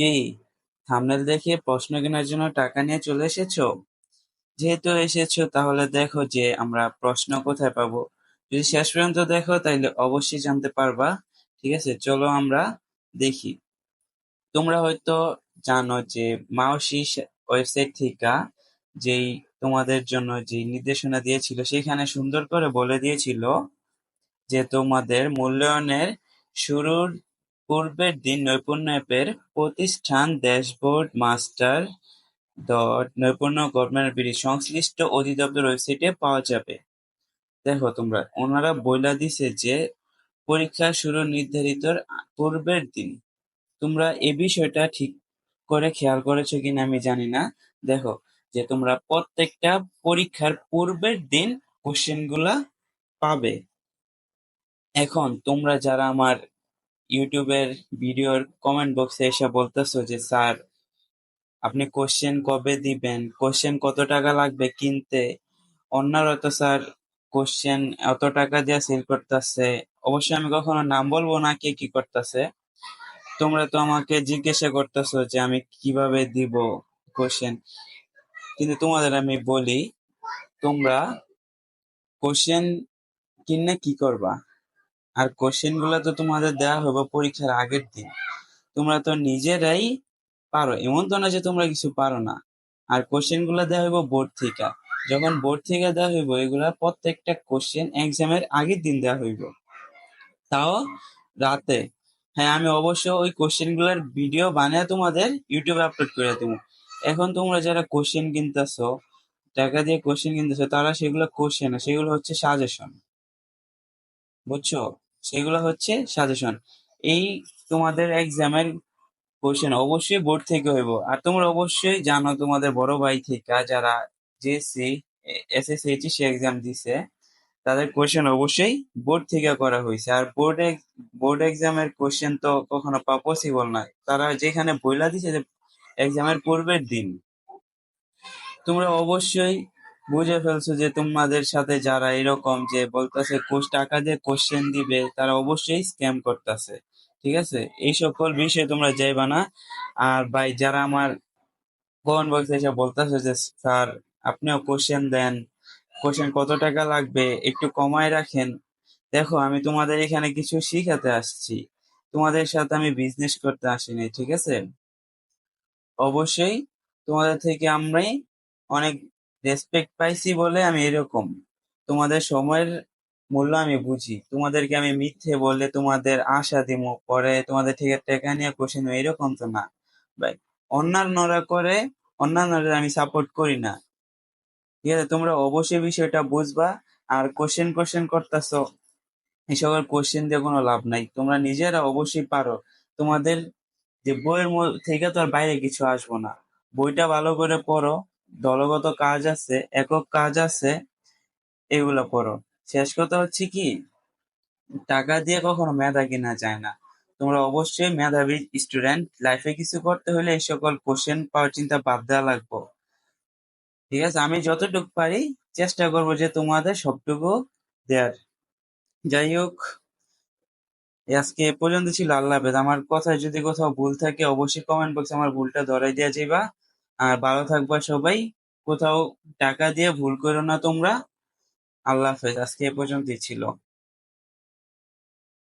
কি? থাম্বনেল দেখে প্রশ্ন কেনার জন্য টাকা নিয়ে চলে এসেছ? যেহেতু এসেছ, তাহলে দেখো যে আমরা প্রশ্ন কোথায় পাবো। যদি শেষ পর্যন্ত দেখো তাহলে অবশ্যই জানতে পারবা। ঠিক আছে, চলো আমরা দেখি। তোমরা হয়তো জানো যে মাওসি ওয়েবসাইট থেকে যেই তোমাদের জন্য যে নির্দেশনা দিয়েছিল, সেখানে সুন্দর করে বলে দিয়েছিল যে তোমাদের মূল্যায়নের শুরুর পূর্বের দিন নৈপুণ্য অ্যাপের প্রতিষ্ঠান dashboard master dot Naipunno government সংশ্লিষ্ট অধিদপ্তর ওয়েবসাইটে পাওয়া যাবে। দেখো তোমরা, ওনারা বইলা দিছে যে পরীক্ষা শুরু নির্ধারিত পূর্বের দিন। তোমরা এ বিষয়টা ঠিক করে খেয়াল করেছ কিনা আমি জানি না। দেখো যে তোমরা প্রত্যেকটা পরীক্ষার পূর্বের দিন কোশ্চেনগুলা পাবে। এখন তোমরা যারা আমার ইউটিউবের ভিডিওর কমেন্ট বক্সে এসে বলতেছো যে, স্যার, আপনি কোশ্চেন কবে দিবেন? কোশ্চেন কত টাকা লাগবে কিনতে? অন্যরা তো স্যার কোশ্চেন এত টাকা দিয়ে সেল করতেছে। অবশ্যই আমি কখনো নাম বলব না কে কি করতেছে। তোমরা তো আমাকে জিজ্ঞাসা করতেছো যে, আমি কীভাবে দিব কোশ্চেন কিন্তু তোমাদের আমি বলি, তোমরা কোশ্চেন কিনে কি করবা? আর কোশ্চেনগুলো তো তোমাদের দেওয়া হবে পরীক্ষার আগের দিন। তোমরা তো নিজেরাই পারো, এমন তো না যে তোমরা কিছু পারো না। আর কোশ্চেনগুলো দেওয়া হইব বোর্ড থেকে। যখন বোর্ড থেকে দেওয়া হইব, এগুলা প্রত্যেকটা কোশ্চেন এক্সামের আগের দিন দেওয়া হইব। তাও রাতে। হ্যাঁ আমি অবশ্য ওই কোশ্চেনগুলার ভিডিও বানিয়ে তোমাদের ইউটিউবে আপলোড করে দেবো। এখন তোমরা যারা কোশ্চেন কিনতেছো, টাকা দিয়ে কোশ্চেন কিনতেছো, তারা সেগুলো কোশ্চেন সেগুলো হচ্ছে সাজেশন বুঝছ? সেগুলো হচ্ছে সাজেশন এই তোমাদের এক্সামের কোশ্চেন অবশ্যই বোর্ড থেকে হইব। আর তোমরা অবশ্যই জানো তোমাদের বড় ভাই থেকে যারা জেসি এসএসসি সে এক্সাম দিছে, তাদের কোশ্চেন অবশ্যই বোর্ড থেকে করা হয়েছে আর বোর্ড বোর্ড এক্সামের কোশ্চেন তো কখনো পসিবল নয় তারা যেখানে বইলা দিছে যে এক্সামের পূর্বের দিন। তোমরা অবশ্যই বুঝে ফেলছো যে তোমাদের সাথে যারা এরকম যে বলতেছে টাকা দিয়ে কোশ্চেন দিবে, তারা অবশ্যই স্ক্যাম করতেছে, ঠিক আছে? এই সকল বিষয়ে তোমরা যাইবা না। আর ভাই, যারা আমার কমেন্ট বক্সে এসে বলতেছে যে, স্যার, আপনিও কোশ্চেন দেন। কোশ্চেন কত টাকা লাগবে? একটু কমায় রাখেন। দেখো, আমি তোমাদের এখানে কিছু শিখাতে আসছি। তোমাদের সাথে আমি বিজনেস করতে আসিনি, ঠিক আছে? অবশ্যই তোমাদের থেকে আমরাই অনেক রেসপেক্ট পাইছি বলে আমি এরকম। তোমাদের সময়ের মূল্য আমি বুঝি। তোমাদেরকে আমি মিথ্যে বলে তোমাদের আশা দিব পরে তোমাদের থেকে টাকা নিয়ে কোশ্চেন এরকম তো না। ভাই, অন্যান্যরা করে অন্যান্যরা আমি সাপোর্ট করি না। ঠিক আছে, তোমরা অবশ্যই বিষয়টা বুঝবা। আর কোশ্চেন কোশ্চেন করতেছ, এই সকল কোশ্চেন দিয়ে কোনো লাভ নাই। তোমরা নিজেরা অবশ্যই পারো। তোমাদের যে বইয়ের থেকে তো আর বাইরে কিছু আসব না। বইটা ভালো করে পড়ো। দলগত কাজ আছে, একক কাজ আছে, এগুলো করো। শেষ কথা হচ্ছে কি, টাকা দিয়ে কখনো মেধা কিনা যায় না। তোমরা অবশ্যই মেধাবী স্টুডেন্ট লাইফে কিছু করতে হলে এই সকল কোশ্চেন পাওয়ার চিন্তা বাদ দেওয়া লাগবো। ঠিক আছে, আমি যতটুকু পারি চেষ্টা করব যে তোমাদের সবটুকু দেয়ার যাই হোক, আজকে এ পর্যন্ত ছিল, আল্লাহ আমার কথায় যদি কোথাও ভুল থাকে, অবশ্যই কমেন্ট বক্সে আমার ভুলটা ধরাই দেওয়া যাইবা। আর ভালো থাকবা সবাই। কোথাও টাকা দিয়ে ভুল করো না তোমরা। আল্লাহ হাফেজ। আজকে এ পর্যন্তই ছিল।